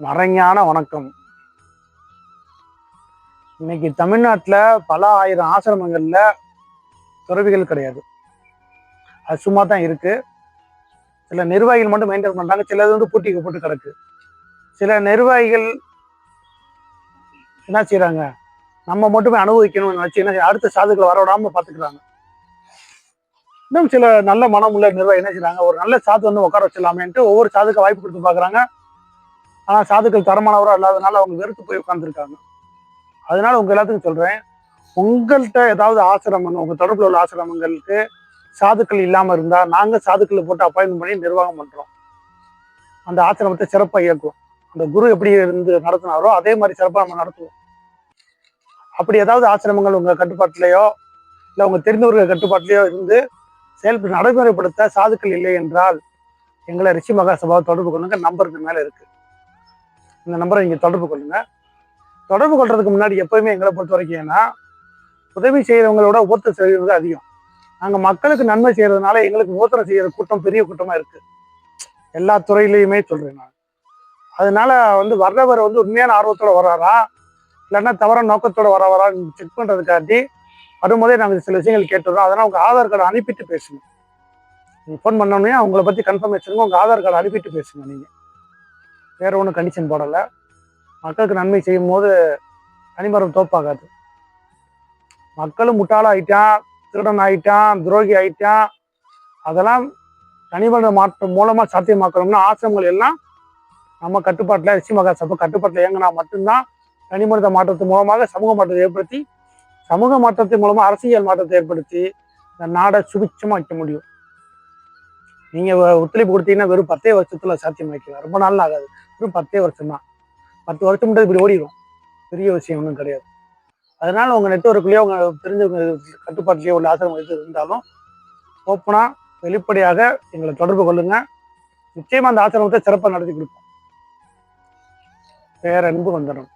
மறைஞான வணக்கம். இன்னைக்கு தமிழ்நாட்டில் பல ஆயிரம் ஆசிரமங்களில் துறவிகள் கிடையாது. அது சும்மா தான் இருக்கு. சில நிர்வாகிகள் மட்டும் மெயின்டைன் பண்ணுறாங்க சிலது வந்து பூட்டிக்கு போட்டு கிடக்கு. சில நிர்வாகிகள் என்ன செய்கிறாங்க நம்ம மட்டுமே அனுபவிக்கணும்னு நினைச்சு என்ன அடுத்த சாதுக்களை வரவிடாமல் பார்த்துக்கிறாங்க இன்னும் சில நல்ல மனம் உள்ள நிர்வாகி என்ன செய்கிறாங்க ஒரு நல்ல சாது வந்து உட்கார வச்சிடலாமேன்ட்டு ஒவ்வொரு சாதுக்கு வாய்ப்பு கொடுத்து பார்க்குறாங்க ஆனால் சாதுக்கள் தரமானவரோ இல்லாதனால அவங்க வெறுத்து போய் உட்காந்துருக்காங்க அதனால உங்க எல்லாத்துக்கும் சொல்றேன் உங்கள்கிட்ட ஏதாவது ஆசிரமம் உங்க தொடர்பில் உள்ள ஆசிரமங்களுக்கு சாதுக்கள் இல்லாமல் இருந்தால் நாங்கள் சாதுக்களை போட்டு அப்பாயின்மெண்ட் பண்ணி நிர்வாகம் பண்றோம். அந்த ஆசிரமத்தை சிறப்பாக இயக்கும் அந்த குரு எப்படி இருந்து நடத்தினாரோ அதே மாதிரி சிறப்பாக நம்ம நடத்துவோம். அப்படி ஏதாவது ஆசிரமங்கள் உங்க கட்டுப்பாட்டிலேயோ இல்லை உங்க தெரிந்தவர்கள் கட்டுப்பாட்டிலேயோ இருந்து செயல்பட்டு நடைமுறைப்படுத்த சாதுக்கள் இல்லை என்றால் எங்களை ரிஷி மகா சபாவை தொடர்பு கொள்ளுங்க. நம்பருக்கு மேலே இருக்குது இந்த நம்பரை நீங்கள் தொடர்பு கொள்ளுங்க. தொடர்பு கொள்றதுக்கு முன்னாடி எப்பவுமே எங்களை பொறுத்த வரைக்கும் ஏன்னா உதவி செய்கிறவங்களோட ஒவ்வொருத்தர் செய்கிறது அதிகம். நாங்கள் மக்களுக்கு நன்மை செய்கிறதுனால எங்களுக்கு ஊத்தரம் செய்கிற கூட்டம் பெரிய கூட்டமாக இருக்குது எல்லா துறையிலையுமே சொல்கிறேன் நான். அதனால வந்து வர்றவர் வந்து உண்மையான ஆர்வத்தோட வராரா இல்லைன்னா தவற நோக்கத்தோட வர செக் பண்றதுக்காண்டி வரும்போதே நாங்கள் சில விஷயங்கள் கேட்டுறோம் அதனால் உங்கள் ஆதார் கார்டு அனுப்பிட்டு பேசுங்க. நீங்கள் ஃபோன் பண்ணோடனே அவங்கள பற்றி கன்ஃபர்மேஷனுங்க உங்கள் ஆதார் கார்டு அனுப்பிட்டு பேசுங்க நீங்கள் வேற ஒன்றும் கண்டிஷன் போடலை. மக்களுக்கு நன்மை செய்யும் போது தனிமரம் தோப்பாகாது மக்களும் முட்டாளாயிட்டான் திருடன் ஆயிட்டான் துரோகி ஆயிட்டான் அதெல்லாம் தனிமர மாற்றம் மூலமாக சாத்தியமாக்கணும்னா ஆசிரமங்கள் எல்லாம் நம்ம கட்டுப்பாட்டில் ரிஷி மகா சபை கட்டுப்பாட்டில் இயங்கினா மட்டும்தான் தனிமனித மாற்றத்தின் மூலமாக சமூக மாற்றத்தை ஏற்படுத்தி சமூக மாற்றத்தின் மூலமாக அரசியல் மாற்றத்தை ஏற்படுத்தி இந்த நாடை சுபிச்சமாக வைக்க முடியும். நீங்க ஒத்துழைப்பு கொடுத்தீங்கன்னா வெறும் பத்தே வருஷத்துல சாத்தியமாக்கலாம் ரொம்ப நாள் ஆகாது. வெறும் பத்தே வருஷம் தான் பத்து வருஷம் மட்டும் இப்படி ஓடிடும் பெரிய விஷயம் ஒன்றும் கிடையாது. அதனால உங்க நெட்ஒர்க்லயோ உங்க தெரிஞ்சவங்க கட்டுப்பாட்டிலேயே உள்ள ஆசிரமம் எது இருந்தாலும் ஓப்பனா வெளிப்படையாக எங்களை தொடர்பு கொள்ளுங்க. நிச்சயமா அந்த ஆசிரமத்தை சிறப்பாக நடத்தி கொடுப்போம் பேரன்பு வந்துடும்